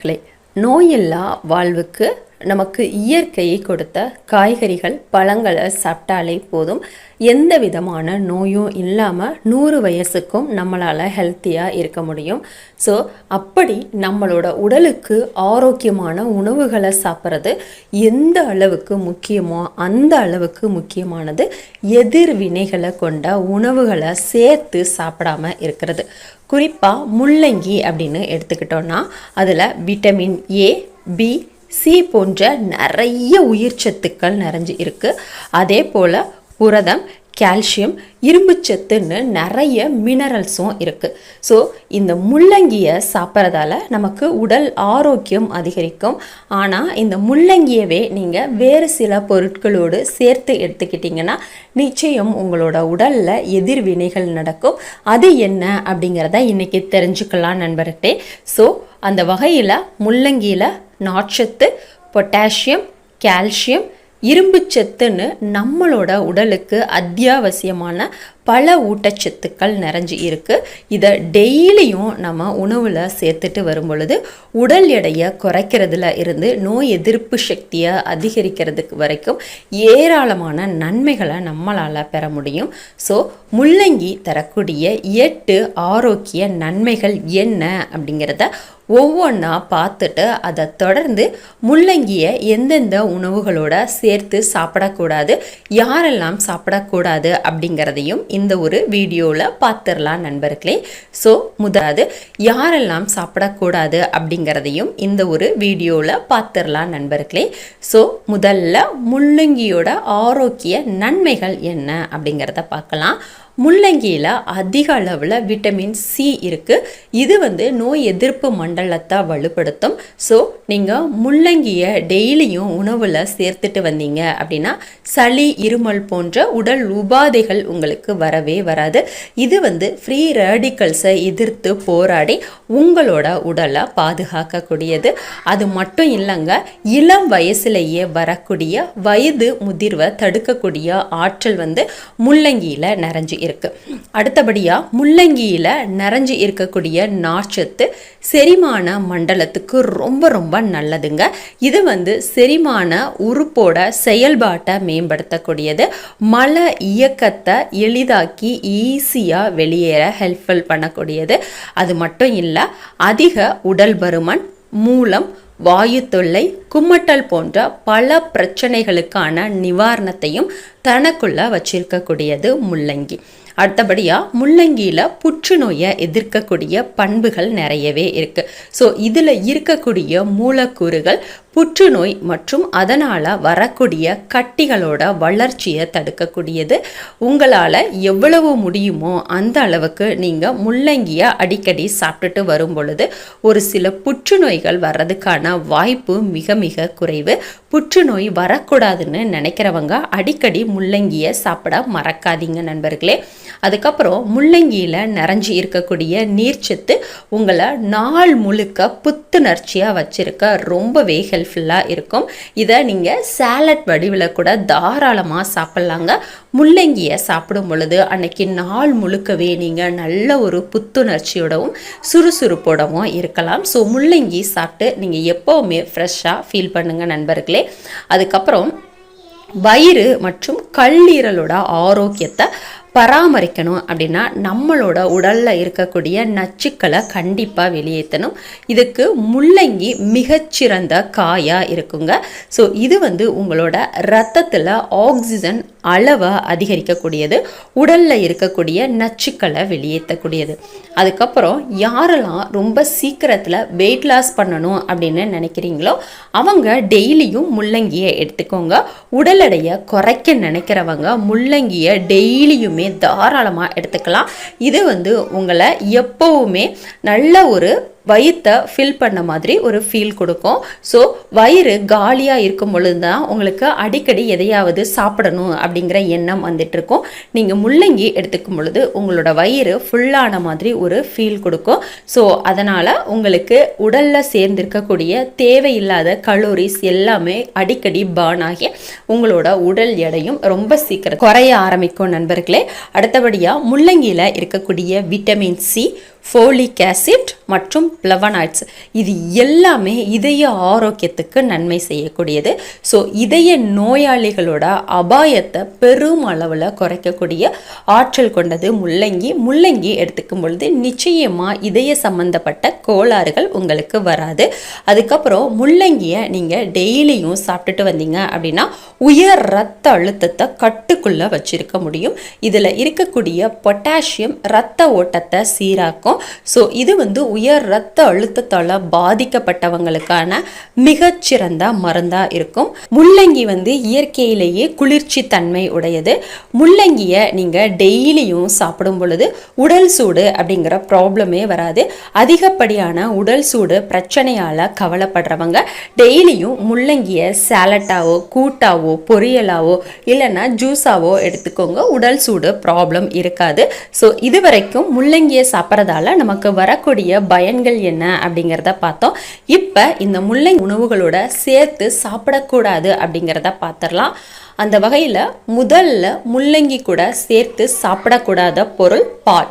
கிளை நோயில்லா வாழ்வுக்கு நமக்கு இயற்கையை கொடுத்த காய்கறிகள் பழங்களை சாப்பிட்டாலே போதும். எந்த விதமான நோயும் இல்லாமல் நூறு வயசுக்கும் நம்மளால் ஹெல்த்தியாக இருக்க முடியும். ஸோ அப்படி நம்மளோட உடலுக்கு ஆரோக்கியமான உணவுகளை சாப்பிட்றது எந்த அளவுக்கு முக்கியமோ அந்த அளவுக்கு முக்கியமானது எதிர்வினைகளை கொண்ட உணவுகளை சேர்த்து சாப்பிடாம இருக்கிறது. குறிப்பாக முள்ளங்கி அப்படின்னு எடுத்துக்கிட்டோன்னா அதில் விட்டமின் ஏ பி சி போன்ற நிறைய உயிர் சத்துக்கள் நிறைஞ்சு இருக்குது அதே போல் புரதம் கால்சியம் இரும்புச்சத்துன்னு நிறைய மினரல்ஸும் இருக்குது ஸோ இந்த முள்ளங்கியை சாப்பிட்றதால நமக்கு உடல் ஆரோக்கியம் அதிகரிக்கும். ஆனால் இந்த முள்ளங்கியவே நீங்கள் வேறு சில பொருட்களோடு சேர்த்து எடுத்துக்கிட்டிங்கன்னா நிச்சயம் உங்களோட உடலில் எதிர்வினைகள் நடக்கும். அது என்ன அப்படிங்கிறத இன்றைக்கி தெரிஞ்சுக்கலாம் நண்பர்கிட்டே ஸோ அந்த வகையில் முள்ளங்கியில் நார்ச்சத்து பொட்டாசியம் கால்சியம் இரும்புச்சத்துன்னு நம்மளோட உடலுக்கு அத்தியாவசியமான பல ஊட்டச்சத்துக்கள் நிறைஞ்சு இருக்குது இதை டெய்லியும் நம்ம உணவில் சேர்த்துட்டு வரும் பொழுது உடல் எடையை குறைக்கிறதுல இருந்து நோய் எதிர்ப்பு சக்தியை அதிகரிக்கிறதுக்கு வரைக்கும் ஏராளமான நன்மைகளை நம்மளால் பெற முடியும். ஸோ முள்ளங்கி தரக்கூடிய எட்டு ஆரோக்கிய நன்மைகள் என்ன அப்படிங்கிறத ஒவ்வொன்றா பார்த்துட்டு அதை தொடர்ந்து முள்ளங்கியை எந்தெந்த உணவுகளோட சேர்த்து சாப்பிடக்கூடாது யாரெல்லாம் சாப்பிடக்கூடாது அப்படிங்கிறதையும் இந்த ஒரு வீடியோவில் பார்த்துடலாம் நண்பர்களே. ஸோ முதலாவது யாரெல்லாம் சாப்பிடக்கூடாது அப்படிங்கிறதையும் இந்த ஒரு வீடியோவில் பார்த்துடலாம் நண்பர்களே. ஸோ முதல்ல முள்ளங்கியோட ஆரோக்கிய நன்மைகள் என்ன அப்படிங்கிறத பார்க்கலாம் முள்ளங்கியில் அதிக அளவில் விட்டமின் சி இருக்குது இது வந்து நோய் எதிர்ப்பு மண்டலத்தை வலுப்படுத்தும். ஸோ நீங்கள் முள்ளங்கியை டெய்லியும் உணவில் சேர்த்துட்டு வந்தீங்க அப்படின்னா சளி இருமல் போன்ற உடல் உபாதைகள் உங்களுக்கு வரவே வராது. இது வந்து ஃப்ரீ ரேடிக்கல்ஸை எதிர்த்து போராடி உங்களோட உடலை பாதுகாக்கக்கூடியது. அது மட்டும் இல்லைங்க இளம் வயசுலேயே வரக்கூடிய வயது முதிர்வை தடுக்கக்கூடிய ஆற்றல் வந்து முள்ளங்கியில் நிறைஞ்சு இருக்கு அடுத்தபடியாக முள்ளங்கியில் நிறைஞ்சு இருக்கக்கூடிய நார்ச்சத்து செரிமான மண்டலத்துக்கு ரொம்ப ரொம்ப நல்லதுங்க. இது வந்து செரிமான உறுப்போட செயல்பாட்டை மேம்படுத்தக்கூடியது. மல இயக்கத்தை எளிதாக்கி ஈஸியாக வெளியேற ஹெல்ப்ஃபுல் பண்ணக்கூடியது. அது மட்டும் இல்லை அதிக உடல் பருமன் மூலம் வாயு தொல்லை கும்மட்டல் போன்ற பல பிரச்சனைகளுக்கான நிவாரணத்தையும் தனக்குள்ள வச்சிருக்கக்கூடியது முள்ளங்கி. அடுத்தபடியாக முள்ளங்கியில் புற்றுநோயை எதிர்க்கக்கூடிய பண்புகள் நிறையவே இருக்குது ஸோ இதில் இருக்கக்கூடிய மூலக்கூறுகள் புற்றுநோய் மற்றும் அதனால் வரக்கூடிய கட்டிகளோட வளர்ச்சியை தடுக்கக்கூடியது. உங்களால் எவ்வளவு முடியுமோ அந்த அளவுக்கு நீங்கள் முள்ளங்கியை அடிக்கடி சாப்பிட்டுட்டு வரும் பொழுது ஒரு சில புற்றுநோய்கள் வர்றதுக்கான வாய்ப்பு மிக மிக குறைவு. புற்றுநோய் வரக்கூடாதுன்னு நினைக்கிறவங்க அடிக்கடி முள்ளங்கியை சாப்பிட மறக்காதீங்க நண்பர்களே. அதுக்கப்புறம் முள்ளங்கியில் நிறைஞ்சி இருக்கக்கூடிய நீர்ச்சத்து உங்களை நாள் முழுக்க புத்துணர்ச்சியாக வச்சிருக்க ரொம்பவே ஹெல்ப்ஃபுல்லாக இருக்கும். இதை நீங்கள் சேலட் வடிவில் கூட தாராளமாக சாப்பிட்லாங்க. முள்ளங்கியை சாப்பிடும் பொழுது அன்னைக்கு நாள் முழுக்கவே நீங்கள் நல்ல ஒரு புத்துணர்ச்சியோடவும் சுறுசுறுப்போடவும் இருக்கலாம். ஸோ முள்ளங்கி சாப்பிட்டு நீங்கள் எப்போவுமே ஃப்ரெஷ்ஷாக ஃபீல் பண்ணுங்கள் நண்பர்களே. அதுக்கப்புறம் வயிறு மற்றும் கல்லீரலோட ஆரோக்கியத்தை பராமரிக்கணும் அப்படின்னா நம்மளோட உடலில் இருக்கக்கூடிய நச்சுக்களை கண்டிப்பாக வெளியேற்றணும் இதுக்கு முள்ளங்கி மிகச்சிறந்த காயாக இருக்குங்க. ஸோ இது வந்து உங்களோட ரத்தத்தில் ஆக்சிஜன் அளவை அதிகரிக்கக்கூடியது உடலில் இருக்கக்கூடிய நச்சுக்களை வெளியேற்றக்கூடியது அதுக்கப்புறம் யாரெல்லாம் ரொம்ப சீக்கிரத்தில் வெயிட் லாஸ் பண்ணணும் அப்படின்னு நினைக்கிறீங்களோ அவங்க டெய்லியும் முள்ளங்கியை எடுத்துக்கோங்க. உடல் எடையை குறைக்க நினைக்கிறவங்க முள்ளங்கியை டெய்லியுமே தாராளமாக எடுத்துக்கலாம். இது வந்து உங்களை எப்போவுமே நல்ல ஒரு வயிற்றை ஃபில் பண்ண மாதிரி ஒரு ஃபீல் கொடுக்கும். ஸோ வயிறு காலியாக இருக்கும் பொழுது தான் உங்களுக்கு அடிக்கடி எதையாவது சாப்பிடணும் அப்படிங்கிற எண்ணம் வந்துட்டுருக்கும். நீங்கள் முள்ளங்கி எடுத்துக்கும் பொழுது உங்களோட வயிறு ஃபுல்லான மாதிரி ஒரு ஃபீல் கொடுக்கும். ஸோ அதனால் உங்களுக்கு உடலில் சேர்ந்திருக்கக்கூடிய தேவையில்லாத கலோரிஸ் எல்லாமே அடிக்கடி பர்ன் ஆகி உங்களோட உடல் எடையும் ரொம்ப சீக்கிரம் குறைய ஆரம்பிக்கும் நண்பர்களே. அடுத்தபடியாக முள்ளங்கியில் இருக்கக்கூடிய விட்டமின் சி ஃபோலிக் ஆசிட் மற்றும் பிளவனாய்ட்ஸ் இது எல்லாமே இதய ஆரோக்கியத்துக்கு நன்மை செய்யக்கூடியது. ஸோ இதய நோயாளிகளோட அபாயத்தை பெரும் அளவில் குறைக்கக்கூடிய ஆற்றல் கொண்டது முள்ளங்கி முள்ளங்கி எடுத்துக்கும் பொழுது நிச்சயமாக இதய சம்பந்தப்பட்ட கோளாறுகள் உங்களுக்கு வராது. அதுக்கப்புறம் முள்ளங்கியை நீங்கள் டெய்லியும் சாப்பிட்டுட்டு வந்தீங்க அப்படின்னா உயர் ரத்த அழுத்தத்தை கட்டுக்குள்ளே வச்சிருக்க முடியும். இதில் இருக்கக்கூடிய பொட்டாசியம் ரத்த ஓட்டத்தை சீராக்கும். ஸோ இது வந்து உயர் ரத்த அழுத்தத்தால் பாதிக்கப்பட்டவங்களுக்கான மிகச்சிறந்த மருந்தாக இருக்கும். முள்ளங்கி வந்து இயற்கையிலேயே குளிர்ச்சி தன்மை உடையது. முள்ளங்கியை நீங்கள் டெய்லியும் சாப்பிடும் பொழுது உடல் சூடு அப்படிங்கிற ப்ராப்ளமே வராது. அதிகப்படியான உடல் சூடு பிரச்சனையால் கவலைப்படுறவங்க டெய்லியும் முள்ளங்கியை சேலட்டாவோ கூட்டாவோ பொரியலாவோ இல்லைன்னா ஜூஸாவோ எடுத்துக்கோங்க. உடல் சூடு ப்ராப்ளம் இருக்காது. ஸோ இது வரைக்கும் முள்ளங்கியை சாப்பிட்றதால நமக்கு வரக்கூடிய பயன்கள் என்ன அப்படிங்கிறத பார்த்தோம். இப்போ இந்த முல்லை உணவுகளோட சேர்த்து சாப்பிடக்கூடாது அப்படிங்கிறத பார்த்துடலாம். அந்த வகையில் முதல்ல முள்ளங்கி கூட சேர்த்து சாப்பிடக்கூடாத பொருள் பால்.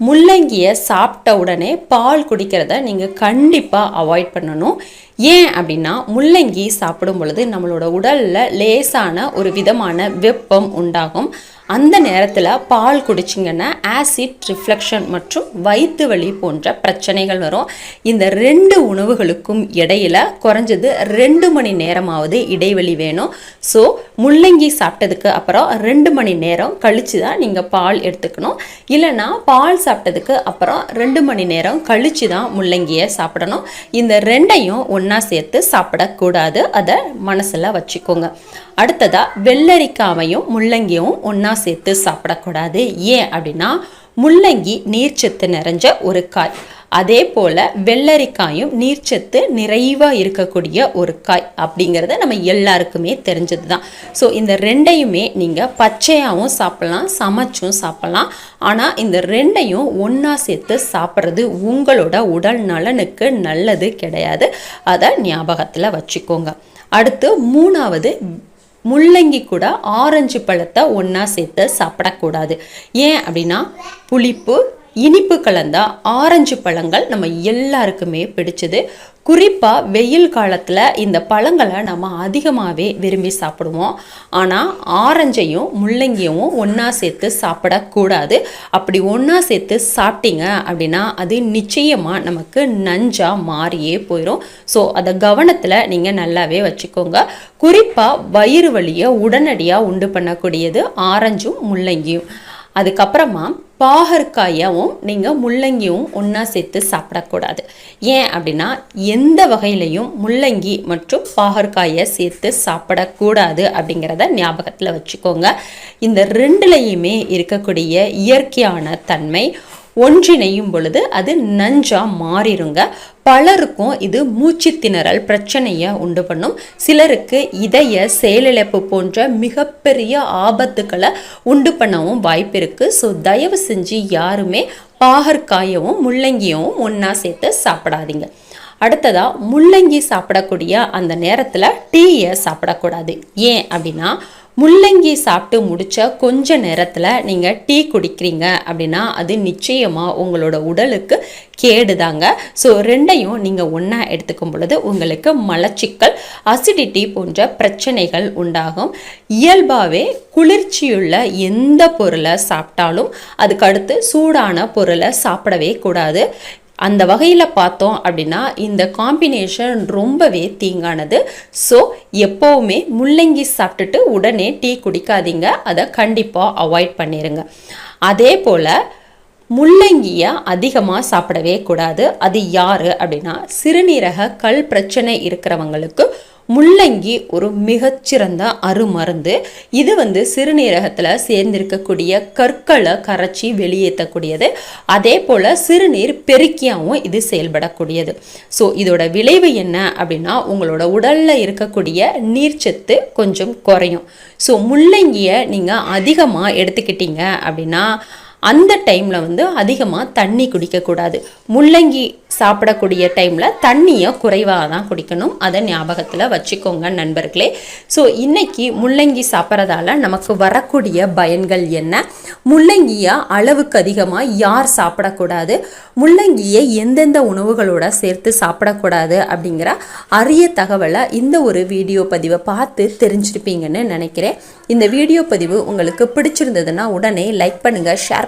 முள்ளங்கியை சாப்பிட்ட உடனே பால் குடிக்கிறத நீங்கள் கண்டிப்பாக அவாய்ட் பண்ணணும். ஏன் அப்படின்னா முள்ளங்கி சாப்பிடும் பொழுது நம்மளோட உடலில் லேசான ஒரு விதமான வெப்பம் உண்டாகும். அந்த நேரத்தில் பால் குடிச்சிங்கன்னா ஆசிட் ரிஃப்ளெக்ஷன் மற்றும் வயிற்று வலி போன்ற பிரச்சனைகள் வரும். இந்த ரெண்டு உணவுகளுக்கும் இடையில் குறைஞ்சது ரெண்டு மணி நேரமாவது இடைவெளி வேணும். ஸோ முள்ளங்கி சாப்பிட்டதுக்கு அப்புறம் ரெண்டு மணி நேரம் கழித்து தான் நீங்கள் பால் எடுத்துக்கணும். இல்லைன்னா பால் சாப்பிட்டதுக்கு அப்புறம் ரெண்டு மணி நேரம் கழித்து தான் முள்ளங்கியை சாப்பிடணும். இந்த ரெண்டையும் ஒன்றா சேர்த்து சாப்பிடக்கூடாது. அதை மனசில் வச்சுக்கோங்க. அடுத்ததா வெள்ளரிக்காவையும் முள்ளங்கியும் ஒன்றா சேர்த்து சாப்பிடக்கூடாது. ஏன் அப்படின்னா முள்ளங்கி நீர்ச்சத்து நிறைஞ்ச ஒரு காய். அதே போல் வெள்ளரிக்காயும் நீர்ச்சத்து நிறைவாக இருக்கக்கூடிய ஒரு காய் அப்படிங்கிறத நம்ம எல்லாருக்குமே தெரிஞ்சது தான் ஸோ இந்த ரெண்டையுமே நீங்கள் பச்சையாகவும் சாப்பிட்லாம் சமைச்சும் சாப்பிட்லாம். ஆனால் இந்த ரெண்டையும் ஒன்றா சேர்த்து சாப்பிட்றது உங்களோட உடல் நலனுக்கு நல்லது கிடையாது. அதை ஞாபகத்தில் வச்சுக்கோங்க. அடுத்து மூணாவது முள்ளங்கி கூட ஆரஞ்சு பழத்தை ஒன்றா சேர்த்து சாப்பிடக்கூடாது. ஏன் அப்படின்னா புளிப்பு இனிப்பு கலந்த ஆரஞ்சு பழங்கள் நம்ம எல்லாருக்குமே பிடிச்சது. குறிப்பாக வெயில் காலத்தில் இந்த பழங்களை நம்ம அதிகமாகவே விரும்பி சாப்பிடுவோம். ஆனால் ஆரஞ்சையும் முள்ளங்கியும் ஒன்றா சேர்த்து சாப்பிடக்கூடாது. அப்படி ஒன்றா சேர்த்து சாப்பிட்டீங்க அப்படின்னா அது நிச்சயமாக நமக்கு நஞ்சாக மாறியே போயிடும் ஸோ அதை கவனத்தில் நீங்கள் நல்லாவே வச்சுக்கோங்க. குறிப்பாக வயிறு வலியை உடனடியாக உண்டு பண்ணக்கூடியது ஆரஞ்சும் முள்ளங்கியும். அதுக்கப்புறமா பாகற்காயவும் நீங்கள் முள்ளங்கியும் ஒன்றா சேர்த்து சாப்பிடக்கூடாது. ஏன் அப்படின்னா எந்த வகையிலையும் முள்ளங்கி மற்றும் பாகற்காயை சேர்த்து சாப்பிடக்கூடாது அப்படிங்கிறத ஞாபகத்தில் வச்சுக்கோங்க. இந்த ரெண்டுலையுமே இருக்கக்கூடிய இயற்கையான தன்மை ஒன்றிணையும் பொழுது அது நஞ்சா மாறிடுங்க பலருக்கும் இது மூச்சு திணறல் பிரச்சனையை உண்டு பண்ணும். சிலருக்கு இதய செயலிழப்பு போன்ற மிகப்பெரிய ஆபத்துக்களை உண்டு பண்ணவும் வாய்ப்பு இருக்குது ஸோ தயவு செஞ்சு யாருமே பாகற்காயவும் முள்ளங்கியவும் ஒன்றா சேர்த்து சாப்பிடாதீங்க. அடுத்ததாக முள்ளங்கி சாப்பிடக்கூடிய அந்த நேரத்தில் டீயை சாப்பிடக்கூடாது. ஏன் அப்படின்னா முள்ளங்கி சாப்பிட்டு முடித்த கொஞ்ச நேரத்தில் நீங்கள் டீ குடிக்கிறீங்க அப்படின்னா அது நிச்சயமாக உங்களோட உடலுக்கு கேடுதாங்க. ஸோ ரெண்டையும் நீங்கள் ஒன்றா எடுத்துக்கும் பொழுது உங்களுக்கு மலச்சிக்கல் அசிடிட்டி போன்ற பிரச்சனைகள் உண்டாகும். இயல்பாகவே குளிர்ச்சியுள்ள எந்த பொருளை சாப்பிட்டாலும் அதுக்கடுத்து சூடான பொருளை சாப்பிடவே கூடாது. அந்த வகையில் பார்த்தோம் அப்படின்னா இந்த காம்பினேஷன் ரொம்பவே தீங்கானது. ஸோ எப்போவுமே முள்ளங்கி சாப்பிட்டுட்டு உடனே டீ குடிக்காதீங்க. அதை கண்டிப்பாக அவாய்ட் பண்ணிடுங்க அதே போல் முள்ளங்கியை அதிகமாக சாப்பிடவே கூடாது. அது யார் அப்படின்னா சிறுநீரக கல் பிரச்சனை இருக்கிறவங்களுக்கு முள்ளங்கி ஒரு மிகச்சிறந்த அருமருந்து. இது வந்து சிறுநீரகத்தில் சேர்ந்திருக்கக்கூடிய கற்களை கரைச்சி வெளியேற்றக்கூடியது. அதே போல் சிறுநீர் பெருக்கியாகவும் இது செயல்படக்கூடியது. ஸோ இதோட விளைவு என்ன அப்படின்னா உங்களோட உடலில் இருக்கக்கூடிய நீர்ச்சத்து கொஞ்சம் குறையும். ஸோ முள்ளங்கியை நீங்கள் அதிகமாக எடுத்துக்கிட்டீங்க அப்படின்னா அந்த டைமில் வந்து அதிகமாக தண்ணி குடிக்கக்கூடாது முள்ளங்கி சாப்பிடக்கூடிய டைமில் தண்ணியை குறைவாக தான் குடிக்கணும். அதை ஞாபகத்தில் வச்சுக்கோங்க நண்பர்களே. ஸோ இன்றைக்கி முள்ளங்கி சாப்பிட்றதால நமக்கு வரக்கூடிய பயன்கள் என்ன? முள்ளங்கியை அளவுக்கு அதிகமாக யார் சாப்பிடக்கூடாது? முள்ளங்கியை எந்தெந்த உணவுகளோட சேர்த்து சாப்பிடக்கூடாது அப்படிங்கிற அரிய தகவலை இந்த ஒரு வீடியோ பதிவை பார்த்து தெரிஞ்சிருப்பீங்கன்னு நினைக்கிறேன். இந்த வீடியோ பதிவு உங்களுக்கு பிடிச்சிருந்ததுன்னா உடனே லைக் பண்ணுங்கள் ஷேர்